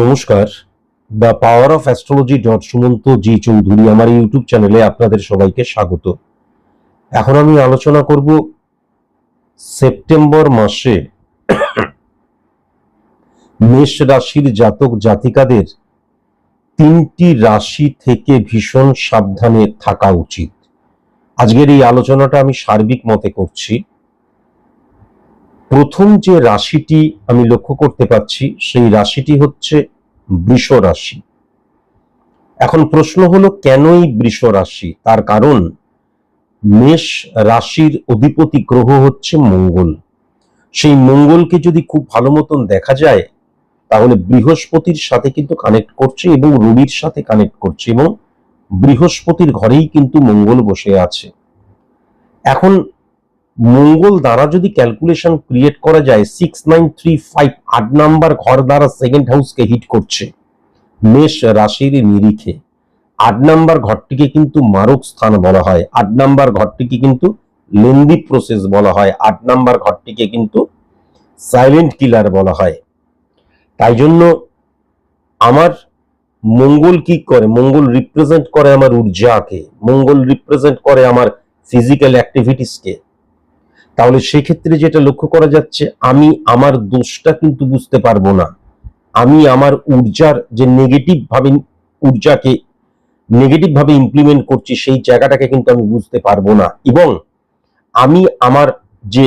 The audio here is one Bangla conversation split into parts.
নমস্কার। The power of astrology dot Sumanta G Chowdhury আমার ইউটিউব চ্যানেলে আপনাদের সবাইকে স্বাগত। এখন আমি আলোচনা করব সেপ্টেম্বর মাসে মেষ রাশির জাতক জাতিকাদের তিনটি রাশি থেকে ভীষণ সাবধানে থাকা উচিত। আজকের এই আলোচনাটা আমি সার্বিক মতে করছি। প্রথম যে রাশিটি আমি লক্ষ্য করতে পাচ্ছি, সেই রাশিটি হচ্ছে বৃষ রাশি। এখন প্রশ্ন হলো, কেনই বৃষ রাশি? তার কারণ, মেষ রাশির অধিপতি গ্রহ হচ্ছে মঙ্গল। সেই মঙ্গলকে যদি খুব ভালো মতন দেখা যায়, তাহলে বৃহস্পতির সাথে কিন্তু কানেক্ট করছে এবং রবির সাথে কানেক্ট করছে এবং বৃহস্পতির ঘরেই কিন্তু মঙ্গল বসে আছে। এখন মঙ্গল দ্বারা যদি ক্যালকুলেশন ক্রিয়েট করা যায় সিক্স নাইন থ্রি ফাইভ আট নাম্বার ঘর দ্বারা সেকেন্ড হাউসকে হিট করছে। মেষ রাশির নিরিখে। আট নাম্বার ঘরটিকে কিন্তু মারক স্থান বলা হয়। আট নাম্বার ঘরটিকে কিন্তু লেন্দি প্রসেস বলা হয়। আট নাম্বার ঘরটিকে কিন্তু সাইলেন্ট কিলার বলা হয়। তাই জন্য আমার মঙ্গল কি করে? মঙ্গল রিপ্রেজেন্ট করে আমার ঊর্জাকে। মঙ্গল রিপ্রেজেন্ট করে আমার ফিজিক্যাল অ্যাক্টিভিটিসকে তাহলে সেক্ষেত্রে যেটা লক্ষ্য করা যাচ্ছে, আমি আমার দোষটা কিন্তু বুঝতে পারব না। আমি আমার ঊর্জার যে নেগেটিভ ভাবে ঊর্জাকে নেগেটিভ ভাবে ইমপ্লিমেন্ট করছি, সেই জায়গাটাকে কিন্তু আমি বুঝতে পারব না। এবং আমি আমার যে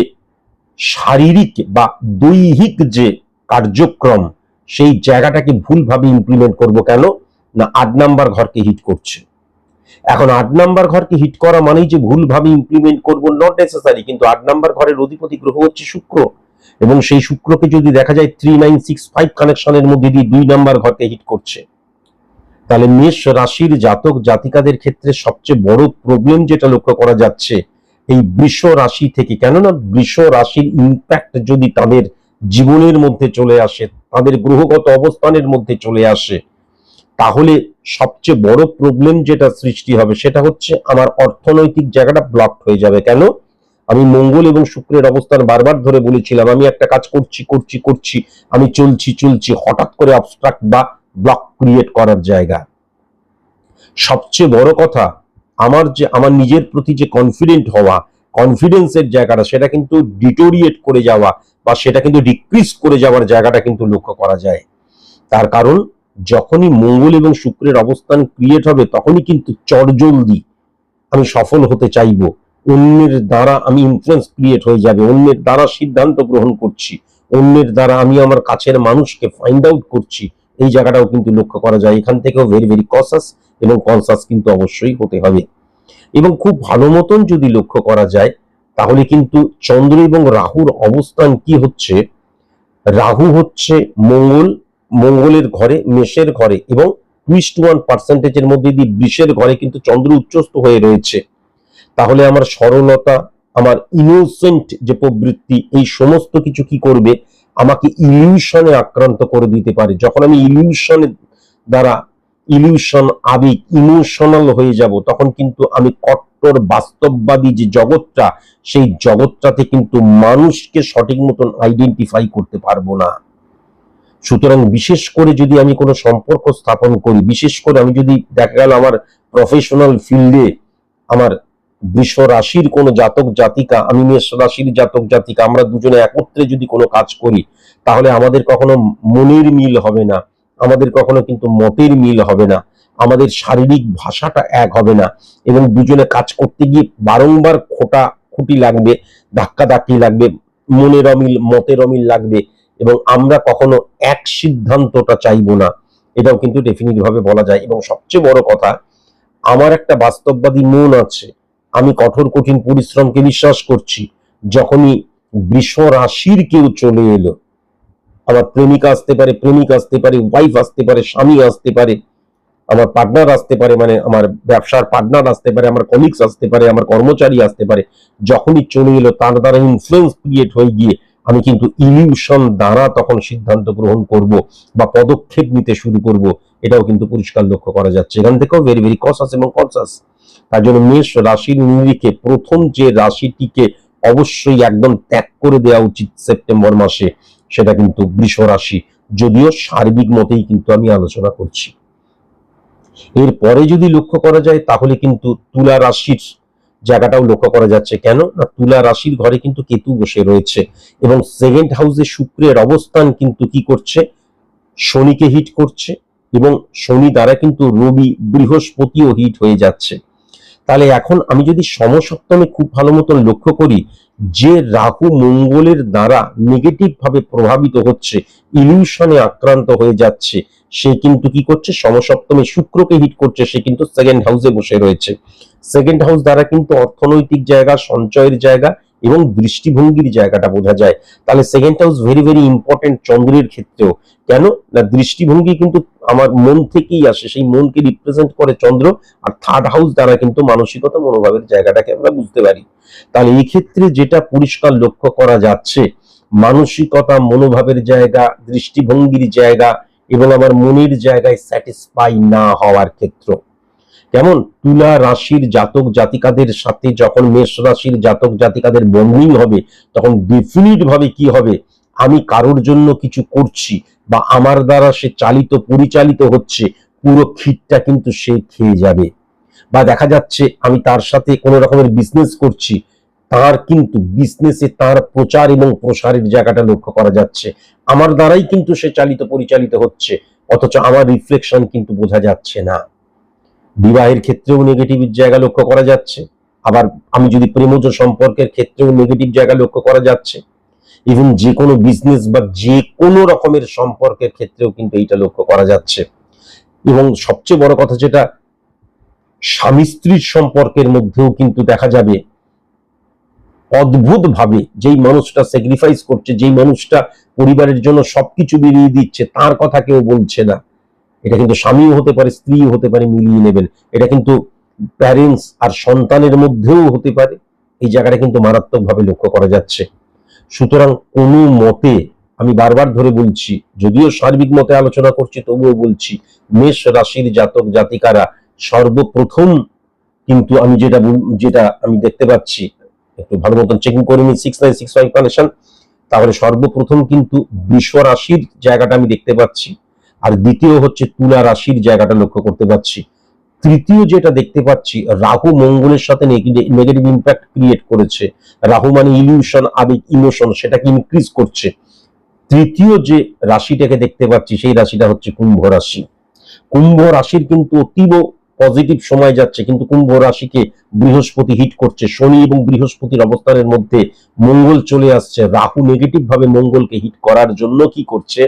শারীরিক বা দৈহিক যে কার্যক্রম, সেই জায়গাটাকে ভুলভাবে ইমপ্লিমেন্ট করব কেন? না, আট নাম্বার ঘরকে হিট করছে। এখন আট নাম্বার ঘরকে হিট করা মানেই যে ভুলভাবে ইমপ্লিমেন্ট করব নট নেসেসারি কিন্তু আট নাম্বার ঘরের অধিপতি গ্রহ হচ্ছে শুক্র। এবং সেই শুক্রকে যদি দেখা যায় থ্রি নাইন সিক্স ফাইভ কানেকশনের মধ্যে দিয়ে দুই নাম্বার ঘরকে হিট করছে। তাহলে মেষ রাশির জাতক জাতিকাদের ক্ষেত্রে সবচেয়ে বড় প্রবলেম যেটা লক্ষ্য করা যাচ্ছে, এই বৃষ রাশি থেকে। কেননা বৃষ রাশির ইম্প্যাক্ট যদি তাদের জীবনের মধ্যে চলে আসে, তাদের গ্রহগত অবস্থানের মধ্যে চলে আসে, তাহলে সবচেয়ে বড় প্রবলেম যেটা সৃষ্টি হবে সেটা হচ্ছে আমার অর্থনৈতিক জায়গাটা ব্লকড হয়ে যাবে। কেন? আমি মঙ্গল এবং শুক্রের অবস্থান বারবার ধরে বলেছিলাম, আমি একটা কাজ করছি করছি করছি, আমি চলছি চলছি, হঠাৎ করে অবস্ট্রাক্ট বা ব্লক ক্রিয়েট করার জায়গা। সবচেয়ে বড় কথা, আমার যে, আমার নিজের প্রতি যে কনফিডেন্ট হওয়া কনফিডেন্সের জায়গাটা, সেটা কিন্তু ডিটোরিয়েট করে যাওয়া বা সেটা কিন্তু ডিক্রিজ করে যাওয়ার জায়গাটা কিন্তু লক্ষ্য করা যায়। তার কারণ যখনই মঙ্গল এবং শুক্রের অবস্থান ক্রিয়েট হবে, তখনই কিন্তু চটজলদি আমি সফল হতে চাইব। অন্যের দ্বারা আমি ইনফ্লুয়েন্স ক্রিয়েট হয়ে যাবে, অন্যের দ্বারা সিদ্ধান্ত গ্রহণ করছি, অন্যের দ্বারা আমি আমার কাছের মানুষকে ফাইন্ড আউট করছি। এই জায়গাটাও কিন্তু লক্ষ্য করা যায়। এখান থেকেও ভেরি ভেরি কসাস এবং কনসাস কিন্তু অবশ্যই হতে হবে। এবং খুব ভালো মতন যদি লক্ষ্য করা যায়, তাহলে কিন্তু চন্দ্র এবং রাহুর অবস্থান কি হচ্ছে? রাহু হচ্ছে মঙ্গল মঙ্গলের ঘরে, মেষের ঘরে এবং টুইস্ট ওয়ান পার্সেন্টেজের মধ্যে দিয়ে বৃষের ঘরে কিন্তু চন্দ্র উচ্চস্থ হয়ে রয়েছে। তাহলে আমার সরলতা, আমার ইনোসেন্ট যে প্রবৃত্তি, এই সমস্ত কিছু কি করবে? আমাকে ইলিউশনে আক্রান্ত করে দিতে পারে। যখন আমি ইলিউশনের দ্বারা ইলিউশন আবেগ ইমোশনাল হয়ে যাব, তখন কিন্তু আমি কট্টর, বাস্তববাদী যে জগৎটা, সেই জগৎটাতে কিন্তু মানুষকে সঠিক মতন আইডেন্টিফাই করতে পারব না। সুতরাং বিশেষ করে যদি আমি কোনো সম্পর্ক স্থাপন করি, বিশেষ করে আমি যদি দেখা গেল আমার প্রফেশনাল ফিল্ডে আমার বৃষ রাশির কোনো জাতক জাতিকা, আমি মেষ রাশির জাতক জাতিকা, আমরা দুজনে একত্রে যদি কোনো কাজ করি, তাহলে আমাদের কখনো মনের মিল হবে না, আমাদের কখনো কিন্তু মতের মিল হবে না, আমাদের শারীরিক ভাষাটা এক হবে না এবং দুজনে কাজ করতে গিয়ে বারংবার খোটা খুঁটি লাগবে ধাক্কা ধাক্কি লাগবে, মনের অমিল, মতের অমিল লাগবে এবং আমরা কখনো এক সিদ্ধান্তটা চাইব না। এটাও কিন্তু ভাবে বলা যায়। এবং সবচেয়ে বড় কথা, আমার একটা বাস্তববাদী মন আছে। আমি কঠোর, কঠিন পরিশ্রমকে বিশ্বাস করছি। যখনই বৃষ রাশির কেউ চলে এলো, আমার প্রেমিকা আসতে পারে, প্রেমিক আসতে পারে ওয়াইফ আসতে পারে, স্বামী আসতে পারে, আমার পার্টনার আসতে পারে মানে আমার ব্যবসার পার্টনার আসতে পারে, আমার কলিগস আসতে পারে, আমার কর্মচারী আসতে পারে, যখনই চলে এলো, তার দ্বারা ইনফ্লুয়েন্স ক্রিয়েট হয়ে গিয়ে আমি কিন্তু ইলিউশন দ্বারা তখন সিদ্ধান্ত গ্রহণ করব বা পদক্ষেপ নিতে শুরু করব, এটাও কিন্তু পরিষ্কার লক্ষ্য করা যাচ্ছে। এখান থেকেও ভেরি ভেরি কসাস এবং কনসাস তার জন্য মেষ রাশির নিরিখে প্রথম যে রাশিটিকে অবশ্যই একদম ত্যাগ করে দেওয়া উচিত সেপ্টেম্বর মাসে, সেটা কিন্তু বৃষ রাশি। যদিও সার্বিক মতেই কিন্তু আমি আলোচনা করছি। এরপরে যদি লক্ষ্য করা যায়, তাহলে কিন্তু তুলা রাশির জায়গাটাও লক্ষ্য করা যাচ্ছে। কেন? না, তুলা রাশির ঘরে কিন্তু কেতু বসে রয়েছে এবং সেকেন্ড হাউসে শুক্রের অবস্থান কিন্তু কি করছে? শনিকে হিট করছে এবং শনি দ্বারা কিন্তু রবি বৃহস্পতিও হিট হয়ে যাচ্ছে। তাহলে এখন আমি যদি সমসপ্তমে খুব ভালো মতন লক্ষ্য করি, যে রাহু মঙ্গলের দ্বারা নেগেটিভভাবে প্রভাবিত হচ্ছে ইলিউশনে আক্রান্ত হয়ে যাচ্ছে, সে কিন্তু কি করছে? সমসপ্তমে শুক্রকে হিট করছে, সে কিন্তু সেকেন্ড হাউসে বসে রয়েছে। সেকেন্ড হাউস দ্বারা কিন্তু অর্থনৈতিক জায়গা, সঞ্চয়ের জায়গা এবং দৃষ্টিভঙ্গির জায়গাটা বোঝা যায়। তাহলে second house very very important চন্দ্রের ক্ষেত্রেও। কেন? না, দৃষ্টিভঙ্গি কিন্তু আমার মন থেকেই আসে, সেই মনকে রিপ্রেজেন্ট করে চন্দ্র, আর থার্ড হাউস দ্বারা কিন্তু মানসিকতা, মনোভাবের জায়গাটাকে আমরা বুঝতে পারি। তাহলে এই ক্ষেত্রে যেটা পরিষ্কার লক্ষ্য করা যাচ্ছে, মানসিকতা, মনোভাবের জায়গা, দৃষ্টিভঙ্গির জায়গা, এবং আমার মনের জায়গায় স্যাটিসফাই না হওয়ার ক্ষেত্র। কেমন? তুলা রাশির জাতক জাতিকাদের সাথে যখন মেষ রাশির জাতক জাতিকাদের বন্ডিং হবে, তখন ডেফিনিট ভাবে কি হবে? আমি কারোর জন্য কিছু করছি বা আমার দ্বারা সে চালিত, পরিচালিত হচ্ছে, পুরো খিটটা কিন্তু সে খেয়ে যাবে। বা দেখা যাচ্ছে আমি তার সাথে কোনো রকমের বিজনেস করছি, তার কিন্তু বিজনেসে তার প্রচার এবং প্রসারের জায়গাটা লক্ষ্য করা যাচ্ছে। আমার দ্বারাই কিন্তু সে চালিত, পরিচালিত হচ্ছে, অথচ আমার রিফ্লেকশন কিন্তু বোঝা যাচ্ছে না। বিবাহের ক্ষেত্রেও নেগেটিভ জায়গা লক্ষ্য করা যাচ্ছে। আবার আমি যদি প্রেমজ সম্পর্কের ক্ষেত্রেও নেগেটিভ জায়গা লক্ষ্য করা যাচ্ছে ইভেন যে কোনো বিজনেস বা যে কোনো রকমের সম্পর্কের ক্ষেত্রেও কিন্তু এইটা লক্ষ্য করা যাচ্ছে। এবং সবচেয়ে বড় কথা যেটা, স্বামী স্ত্রীর সম্পর্কের মধ্যেও কিন্তু দেখা যাবে অদ্ভুত ভাবে যেই মানুষটা স্যাক্রিফাইস করছে, যেই মানুষটা পরিবারের জন্য সবকিছু বেরিয়ে দিচ্ছে, তার কথা কেউ বলছে না। এটা কিন্তু স্বামীও হতে পারে, স্ত্রীও হতে পারে, মিলিয়ে নেবেন। এটা কিন্তু প্যারেন্টস আর সন্তানের মধ্যেও হতে পারে। এই জায়গাটা কিন্তু মারাত্মকভাবে লক্ষ্য করা যাচ্ছে। সুতরাং কোনো মতে আমি বারবার ধরে বলছি, যদিও সার্বিক মতে আলোচনা করছি, তবুও বলছি, মেষ রাশির জাতক জাতিকারা সর্বপ্রথম কিন্তু আমি যেটা যেটা আমি দেখতে পাচ্ছি, একটু ভালো মতন চেকিং করে নিই six nine six five connection তাহলে সর্বপ্রথম কিন্তু বিশ্ব রাশির জায়গাটা আমি দেখতে পাচ্ছি। আর দ্বিতীয় হচ্ছে তুলা রাশির জায়গাটা লক্ষ্য করতে পাচ্ছি তৃতীয় যেটা দেখতে পাচ্ছি, রাহু মঙ্গলের সাথে নেগেটিভ ইম্প্যাক্ট ক্রিয়েট করেছে। রাহু মানে ইলিউশন আবেগ ইমোশন সেটাকে ইনক্রিজ করছে। তৃতীয় যে রাশিটাকে দেখতে পাচ্ছি, সেই রাশিটা হচ্ছে কুম্ভ রাশি। কুম্ভ রাশির কিন্তু অতীব পজিটিভ সময় যাচ্ছে, কিন্তু কুম্ভ রাশিকে বৃহস্পতি হিট করছে। শনি এবং বৃহস্পতির অবস্থানের মধ্যে মঙ্গল চলে আসছে। রাহু নেগেটিভ ভাবে মঙ্গলকে হিট করার জন্য কি করছে?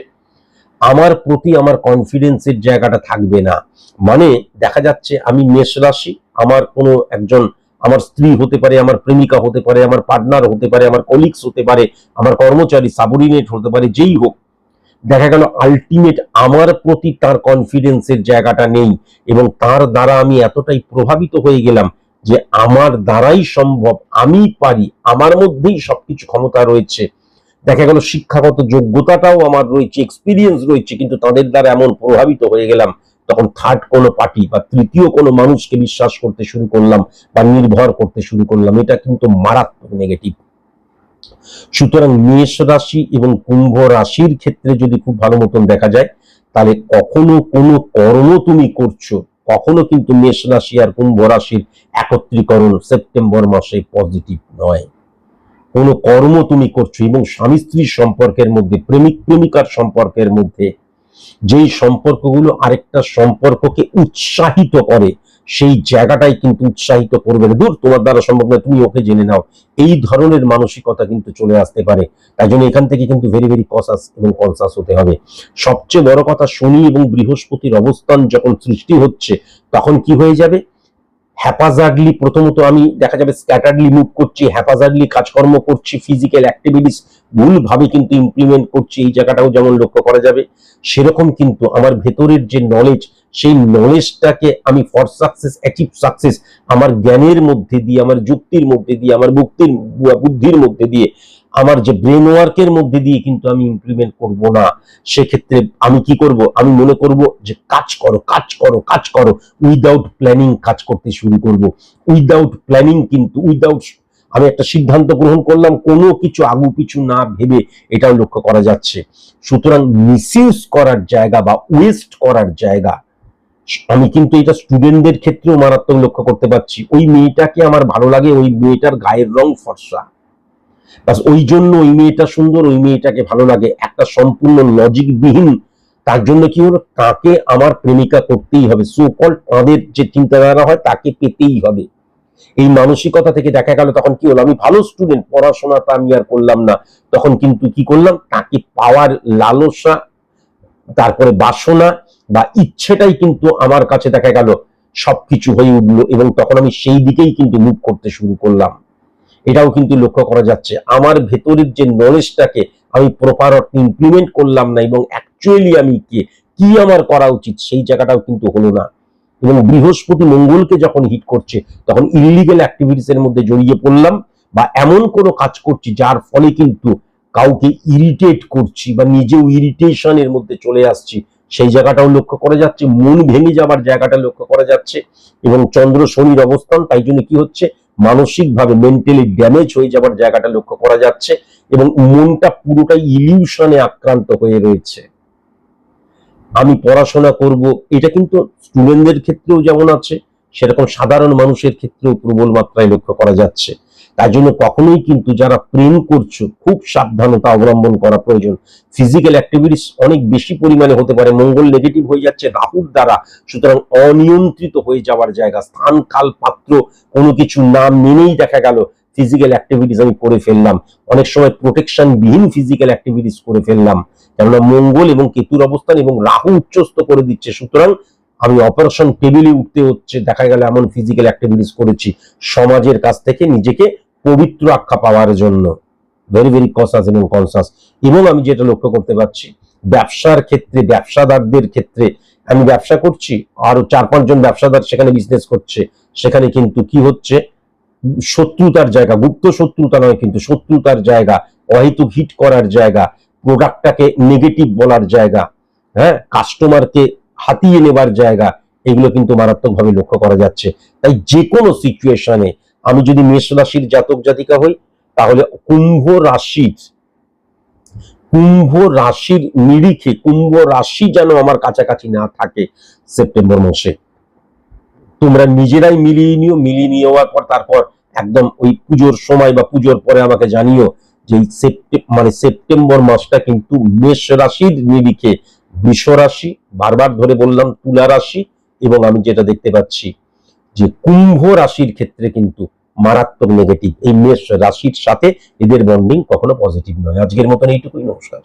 আমার প্রতি আমার কনফিডেন্সের জায়গাটা থাকবে না। মানে দেখা যাচ্ছে আমি মেষ রাশি আমার কোনো একজন আমার স্ত্রী হতে পারে, আমার প্রেমিকা হতে পারে, আমার পার্টনার হতে পারে, আমার কলিগস হতে পারে, আমার কর্মচারী সাবঅর্ডিনেট হতে পারে, যেই হোক, দেখা গেল আলটিমেট আমার প্রতি তার কনফিডেন্সের জায়গাটা নেই এবং তার দ্বারা আমি এতটাই প্রভাবিত হয়ে গেলাম যে আমার দ্বারাই সম্ভব আমি পারি, আমার মধ্যেই সবকিছু ক্ষমতা রয়েছে। দেখা গেল শিক্ষাগত যোগ্যতাটাও আমার রয়েছে এক্সপিরিয়েন্স রয়েছে, কিন্তু তাদের দ্বারা এমন প্রভাবিত হয়ে গেলাম, তখন থার্ড কোনো পার্টি বা তৃতীয় কোনো মানুষকে বিশ্বাস করতে শুরু করলাম বা নির্ভর করতে শুরু করলাম, এটা কিন্তু মারাত্মক নেগেটিভ সুতরাং মেষ রাশি এবং কুম্ভ রাশির ক্ষেত্রে যদি খুব ভালো মতন দেখা যায়, তাহলে কখনো কোনো কর্ম তুমি করছ, কখনো কিন্তু মেষ রাশি আর কুম্ভ রাশির একত্রীকরণ সেপ্টেম্বর মাসে পজিটিভ নয়। কোনো কর্ম তুমি করছ এবং স্বামী স্ত্রীর সম্পর্কের মধ্যে, প্রেমিক প্রেমিকার সম্পর্কের মধ্যে, যেই সম্পর্কগুলো আরেকটা সম্পর্ককে উৎসাহিত করে, সেই জায়গাটাই কিন্তু উৎসাহিত করবে। দূর, তোমার দ্বারা সম্ভব নয়, তুমি ওকে জেনে নাও। এই ধরনের মানসিকতা কিন্তু চলে আসতে পারে। তাই জন্য এখান থেকে কিন্তু ভেরি ভেরি কসাস এবং কনসাস হতে হবে। সবচেয়ে বড় কথা শনি এবং বৃহস্পতির অবস্থান যখন সৃষ্টি হচ্ছে, তখন কি হয়ে যাবে? হ্যাপাজার্ডলি প্রথমত আমি দেখা যাবে স্ক্যাটার্ডলি মুভ করছি হ্যাপাজার্ডলি কাজকর্ম করছি ফিজিক্যাল অ্যাক্টিভিটিস ভুলভাবে কিন্তু ইমপ্লিমেন্ট করছি, এই জায়গাটাও যেমন লক্ষ্য করা যাবে, সেরকম কিন্তু আমার ভেতরের যে নলেজ সেই নলেজটাকে আমি ফর সাকসেস অ্যাচিভ সাকসেস আমার জ্ঞানের মধ্যে দিয়ে, আমার যুক্তির মধ্যে দিয়ে, আমার বুক্তির বুদ্ধির মধ্যে দিয়ে আমার যে ব্রেন ওয়ার্কের মধ্যে দিয়ে কিন্তু আমি ইমপ্লিমেন্ট করব না, সেক্ষেত্রে আমি কি করব? আমি মনে করব যে কাজ করো কাজ করো কাজ করো। উইদাউট প্ল্যানিং কাজ করতে শুরু করব। উইদাউট প্ল্যানিং কিন্তু উইদাউট আমি একটা সিদ্ধান্ত গ্রহণ করলাম, কোনো কিছু আগু পিছু না ভেবে এটাও লক্ষ্য করা যাচ্ছে। সুতরাং মিসইউজ করার জায়গা বা ওয়েস্ট করার জায়গা, আমি কিন্তু এটা স্টুডেন্টদের ক্ষেত্রেও মারাত্মক লক্ষ্য করতে পারছি। ওই মেয়েটাকে আমার ভালো লাগে, ওই মেয়েটার গায়ের রং ফর্সা। বাস ওই জন্য ওই মেয়েটা সুন্দর, ওই মেয়েটাকে ভালো লাগে। একটা সম্পূর্ণ লজিক বিহীন তার জন্য কি হলো? তাকে আমার প্রেমিকা করতেই হবে। সোকল তাঁদের যে চিন্তাধারা হয়, তাকে পেতেই হবে। এই মানসিকতা থেকে দেখা গেল, তখন কি হলো? আমি ভালো স্টুডেন্ট পড়াশোনাটা আমি আর করলাম না। তখন কিন্তু কি করলাম? তাকে পাওয়ার লালসা, তারপরে বাসনা বা ইচ্ছেটাই কিন্তু আমার কাছে দেখা গেল, সবকিছু হয়ে উঠল এবং তখন আমি সেই দিকেই কিন্তু মুভ করতে শুরু করলাম। এটাও কিন্তু লক্ষ্য করা যাচ্ছে। আমার ভেতরের যে নলেজটাকে আমি প্রপার ইমপ্লিমেন্ট করলাম না এবং অ্যাকচুয়ালি আমি কে, কি আমার করা উচিত সেই জায়গাটাও কিন্তু হলো না। এবং বৃহস্পতি মঙ্গলকে যখন হিট করছে, তখন ইলিগেল অ্যাক্টিভিটিস এর মধ্যে জড়িয়ে পড়লাম বা এমন কোনো কাজ করছি যার ফলে কিন্তু কাউকে ইরিটেট করছি বা নিজেও ইরিটেশনের মধ্যে চলে আসছি, সেই জায়গাটাও লক্ষ্য করা যাচ্ছে। মন ভেঙে যাবার জায়গাটা লক্ষ্য করা যাচ্ছে এবং চন্দ্র শনির অবস্থান, তাই জন্য কি হচ্ছে? মানসিকভাবে মেন্টালি ড্যামেজ হয়ে যাবার জায়গাটা লক্ষ্য করা যাচ্ছে এবং মনটা পুরোটাই ইলিউশনে আক্রান্ত হয়ে রয়েছে। আমি পড়াশোনা করব, এটা কিন্তু স্টুডেন্টদের ক্ষেত্রেও যেমন আছে, সেরকম সাধারণ মানুষের ক্ষেত্রেও প্রবল মাত্রায় লক্ষ্য করা যাচ্ছে। তার জন্য কখনোই কিন্তু যারা প্রেম করছ, খুব সাবধানতা অবলম্বন করা প্রয়োজন। ফিজিক্যাল অ্যাক্টিভিটিস অনেক বেশি পরিমাণে হতে পারে, মঙ্গল নেগেটিভ হয়ে যাচ্ছে, রাহুর দ্বারা। সুতরাং অনিয়ন্ত্রিত হয়ে যাওয়ার জায়গা, স্থান, কাল, পাত্র, কোনো কিছু না মেনেই দেখা গেল ফিজিক্যাল অ্যাক্টিভিটিস আমি করে ফেললাম। অনেক সময় প্রোটেকশন বিহীন ফিজিক্যাল অ্যাক্টিভিটিস করে ফেললাম। কেননা মঙ্গল এবং কেতুর অবস্থান এবং রাহু উচ্চস্থ করে দিচ্ছে। সুতরাং আমি অপারেশন টেবিলে উঠতে হচ্ছে, দেখা গেল এমন ফিজিক্যাল অ্যাক্টিভিটিস করেছি। সমাজের কাছ থেকে নিজেকে পবিত্র আখ্যা পাওয়ার জন্য। ভেরি ভেরি কনসাস এবং কনসাস এবং আমি যেটা লক্ষ্য করতে পারছি, ব্যবসার ক্ষেত্রে, ব্যবসাদারদের ক্ষেত্রে, আমি ব্যবসা করছি, আরও চার পাঁচজন ব্যবসাদার সেখানে বিজনেস করছে, সেখানে কিন্তু কি হচ্ছে? শত্রুতার জায়গা, গুপ্ত শত্রুতা নয়, কিন্তু শত্রুতার জায়গা, অহেতুক হিট করার জায়গা প্রোডাক্টটাকে নেগেটিভ বলার জায়গা হ্যাঁ? কাস্টমারকে হাতিয়ে নেবার জায়গা, এগুলো কিন্তু মারাত্মকভাবে লক্ষ্য করা যাচ্ছে। তাই যে কোনো সিচুয়েশনে আমি যদি মেষ রাশির জাতক জাতিকা হই, তাহলে কুম্ভ রাশির কুম্ভ রাশির নিরিখে, কুম্ভ রাশি যেন আমার কাছাকাছি না থাকে সেপ্টেম্বর মাসে। তোমরা নিজেরাই মিলিয়ে নিও, মিলিয়ে নেওয়ার পর তারপর একদম ওই পুজোর সময় বা পুজোর পরে আমাকে জানিও যে মানে সেপ্টেম্বর মাসটা কিন্তু মেষ রাশির নিরিখে, বৃষ রাশি, বারবার ধরে বললাম তুলা রাশি, এবং আমি যেটা দেখতে পাচ্ছি যে কুম্ভ রাশির ক্ষেত্রে কিন্তু মারাত্মক নেগেটিভ এই মেষ রাশির সাথে এদের বন্ডিং কখনো পজিটিভ নয়। আজকের মতন এইটুকুই, নমস্কার।